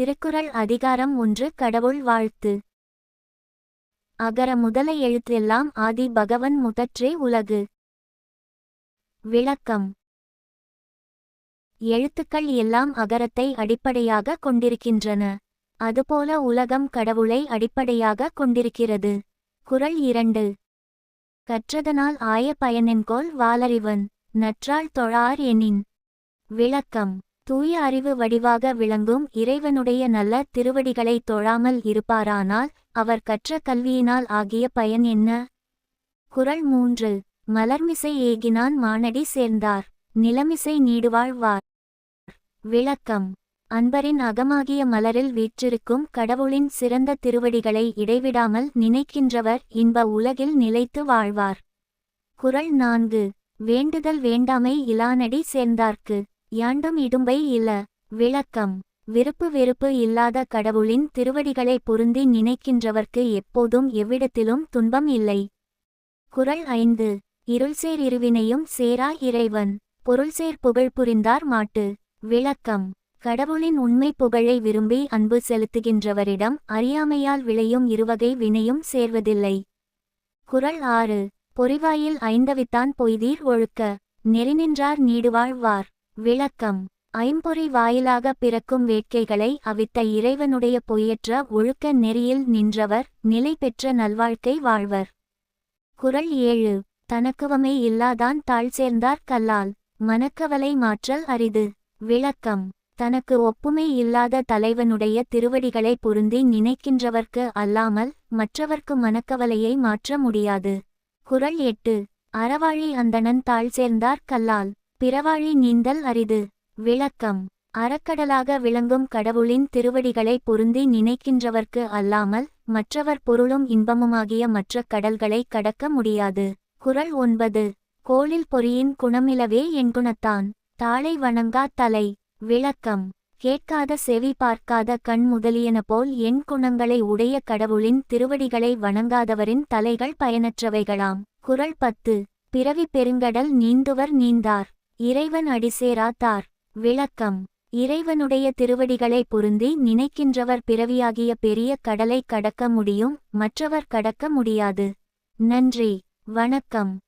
திருக்குறள் அதிகாரம் ஒன்று கடவுள் வாழ்த்து. அகர முதல எழுத்தெல்லாம் ஆதி பகவன் முதற்றே உலகு. விளக்கம். எழுத்துக்கள் எல்லாம் அகரத்தை அடிப்படையாக கொண்டிருக்கின்றன. அதுபோல உலகம் கடவுளை அடிப்படையாக கொண்டிருக்கிறது. குறள் இரண்டு. கற்றதனால் ஆய பயனென்கோல் வாலறிவன் நற்றால் தொழார் எனின். விளக்கம். தூய அறிவு வடிவாக விளங்கும் இறைவனுடைய நல்ல திருவடிகளை தொழாமல் இருப்பாரானால் அவர் கற்ற கல்வியினால் ஆகிய பயன் என்ன? குரல் மூன்று. மலர்மிசை ஏகினான் மானடி சேர்ந்தார். நிலமிசை நீடுவாழ்வார். விளக்கம். அன்பரின் அகமாகிய மலரில் வீற்றிருக்கும் கடவுளின் சிறந்த திருவடிகளை இடைவிடாமல் நினைக்கின்றவர் இன்ப உலகில் நிலைத்து வாழ்வார். குரல் நான்கு. வேண்டுதல் வேண்டாமை இலானடி சேர்ந்தார்க்கு. யாண்டும் இடும்பை இல்ல. விளக்கம். விருப்பு வெறுப்பு இல்லாத கடவுளின் திருவடிகளை பொருந்தி நினைக்கின்றவர்க்கு எப்போதும் எவ்விடத்திலும் துன்பம் இல்லை. குறள் ஐந்து. இருள்சேர் இருவினையும் சேரா இறைவன். பொருள்சேர் புகழ் புரிந்தார் மாட்டு. விளக்கம். கடவுளின் உண்மை புகழை விரும்பி அன்பு செலுத்துகின்றவரிடம் அறியாமையால் விளையும் இருவகை வினையும் சேர்வதில்லை. குறள் ஆறு. பொறிவாயில் ஐந்தவித்தான் பொய்தீர் ஒழுக்க. நெறிநின்றார் நீடுவாழ்வார். விளக்கம். ஐம்பொறி வாயிலாக பிறக்கும் வேட்கைகளை அவித்த இறைவனுடைய பொய்யற்ற ஒழுக்க நெறியில் நின்றவர் நிலை பெற்ற நல்வாழ்க்கை வாழ்வர். குறள் ஏழு. தனக்குவமே இல்லாதான் தாழ் சேர்ந்தார் கல்லால். மனக்கவலை மாற்றல் அரிது. விளக்கம். தனக்கு ஒப்புமை இல்லாத தலைவனுடைய திருவடிகளை பொருந்தி நினைக்கின்றவர்க்கு அல்லாமல் மற்றவர்க்கு மனக்கவலையை மாற்ற முடியாது. குறள் எட்டு. அறவாழி அந்தணன் தாழ் சேர்ந்தார் கல்லால். பிறவாழி நீந்தல் அரிது. விளக்கம். அறக்கடலாக விளங்கும் கடவுளின் திருவடிகளை பொருந்தி நினைக்கின்றவர்க்கு அல்லாமல் மற்றவர் பொருளும் இன்பமுமாகிய மற்ற கடல்களை கடக்க முடியாது. குரல் ஒன்பது. கோளில் பொறியின் குணமிலவே என் குணத்தான். தாளை வணங்கா தலை. விளக்கம். கேட்காத செவி பார்க்காத கண் முதலியன போல் என் குணங்களை உடைய கடவுளின் திருவடிகளை வணங்காதவரின் தலைகள் பயனற்றவைகளாம். குரல் பத்து. பிறவி பெருங்கடல் நீந்துவர் நீந்தார். இறைவன் அடிசேரா தார் விளக்கம். இறைவனுடைய திருவடிகளை பொருந்தி நினைக்கின்றவர் பிறவியாகிய பெரிய கடலை கடக்க முடியும் மற்றவர் கடக்க முடியாது. நன்றி. வணக்கம்.